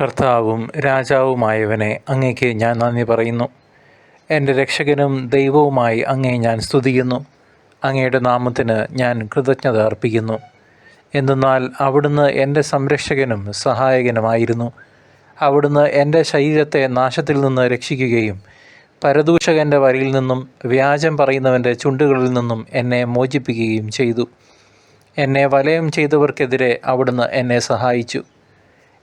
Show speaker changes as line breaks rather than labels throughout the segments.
കർത്താവും രാജാവുമായവനെ അങ്ങേക്ക് ഞാൻ നന്ദി പറയുന്നു. എന്റെ രക്ഷകനും ദൈവവുമായി അങ്ങേ ഞാൻ സ്തുതിക്കുന്നു. അങ്ങയുടെ നാമത്തിന് ഞാൻ കൃതജ്ഞത അർപ്പിക്കുന്നു. എന്തെന്നാൽ അവിടുന്ന് എന്റെ സംരക്ഷകനും സഹായകനുമായിരുന്നു. അവിടുന്ന് എന്റെ ശരീരത്തെ നാശത്തിൽ നിന്ന് രക്ഷിക്കുകയും പരദൂഷകന്റെ വരിയിൽ നിന്നും വ്യാജം പറയുന്നവന്റെ ചുണ്ടുകളിൽ നിന്നും എന്നെ മോചിപ്പിക്കുകയും ചെയ്തു. എന്നെ വലയം ചെയ്തവർക്കെതിരെ അവിടുന്ന് എന്നെ സഹായിച്ചു.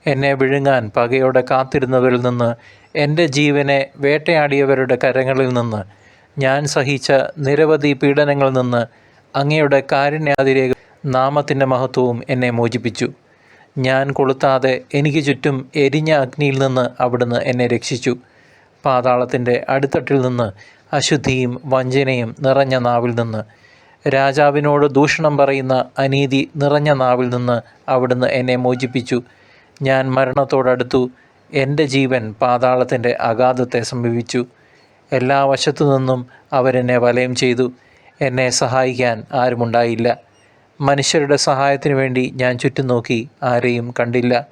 എന്നെ വിഴുങ്ങാൻ പകയോടെ കാത്തിരുന്നവരിൽ നിന്ന് എന്റെ ജീവനെ വേട്ടയാടിയവരുടെ കരങ്ങളിൽ നിന്ന് ഞാൻ സഹിച്ച നിരവധി പീഡനങ്ങളിൽ നിന്ന് അങ്ങയുടെ കാരുണ്യാതിരേഖ നാമത്തിന്റെ മഹത്വവും എന്നെ മോചിപ്പിച്ചു. ഞാൻ കൊളുത്താതെ എനിക്ക് ചുറ്റും എരിഞ്ഞ അഗ്നിയിൽ നിന്ന് അവിടുന്ന് എന്നെ രക്ഷിച്ചു. പാതാളത്തിന്റെ അടിത്തട്ടിൽ നിന്ന് അശുദ്ധിയും വഞ്ചനയും നിറഞ്ഞ നാവിൽ നിന്ന് രാജാവിനോട് ദൂഷണം പറയുന്ന അനീതി നിറഞ്ഞ നാവിൽ നിന്ന് അവിടുന്ന് എന്നെ മോചിപ്പിച്ചു. ഞാൻ മരണത്തോടടുത്തു എന്റെ ജീവൻ പാതാളത്തിന്റെ അഗാധത്തെ സമീപിച്ചു എല്ലാ വശത്തു നിന്നും അവരെന്നെ വലയം ചെയ്തു. എന്നെ സഹായിക്കാൻ ആരുമുണ്ടായില്ല. മനുഷ്യരുടെ സഹായത്തിനു വേണ്ടി ഞാൻ ചുറ്റും നോക്കി ആരെയും കണ്ടില്ല.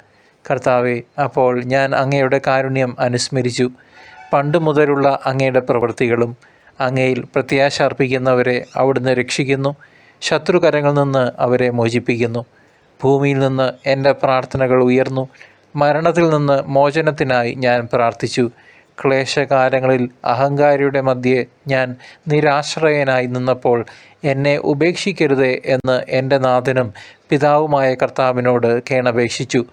കർത്താവെ അപ്പോൾ ഞാൻ അങ്ങയുടെ കാരുണ്യം അനുസ്മരിച്ചു. പണ്ട് മുതലുള്ള അങ്ങയുടെ പ്രവൃത്തികളും അങ്ങയിൽ പ്രത്യാശ അർപ്പിക്കുന്നവരെ അവിടുന്ന് രക്ഷിക്കുന്നു. ശത്രുകരങ്ങളിൽ നിന്ന് അവരെ മോചിപ്പിക്കുന്നു. ഭൂമിയിൽ നിന്ന് എന്റെ പ്രാർത്ഥനകൾ ഉയർന്നു. മരണത്തിൽ നിന്ന് മോചനത്തിനായി ഞാൻ പ്രാർത്ഥിച്ചു. ക്ലേശകാലങ്ങളിൽ അഹങ്കാരിയുടെ മധ്യേ ഞാൻ നിരാശ്രയനായി നിന്നപ്പോൾ എന്നെ ഉപേക്ഷിക്കരുതേ എന്ന് എന്റെ നാഥനും പിതാവുമായ കർത്താവിനോട് കേണപേക്ഷിച്ചു.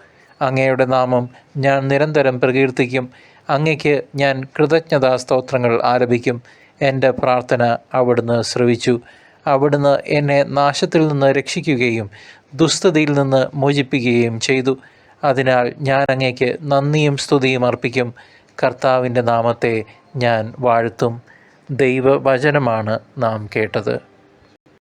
അങ്ങയുടെ നാമം ഞാൻ നിരന്തരം പ്രകീർത്തിക്കും. അങ്ങയ്ക്ക് ഞാൻ കൃതജ്ഞതാ സ്തോത്രങ്ങൾ ആരംഭിക്കും എന്റെ പ്രാർത്ഥന അവിടുന്ന് ശ്രവിച്ചു. അവിടുന്ന് എന്നെ നാശത്തിൽ നിന്ന് രക്ഷിക്കുകയും ദുസ്തതയിൽ നിന്ന് മോചിപ്പിക്കുകയും ചെയ്തു. അതിനാൽ ഞാൻ അങ്ങേക്ക് നന്ദിയും സ്തുതിയും അർപ്പിക്കും. കർത്താവിന്റെ നാമത്തെ ഞാൻ വാഴ്ത്തും. ദൈവവചനമാണ് നാം കേട്ടത്.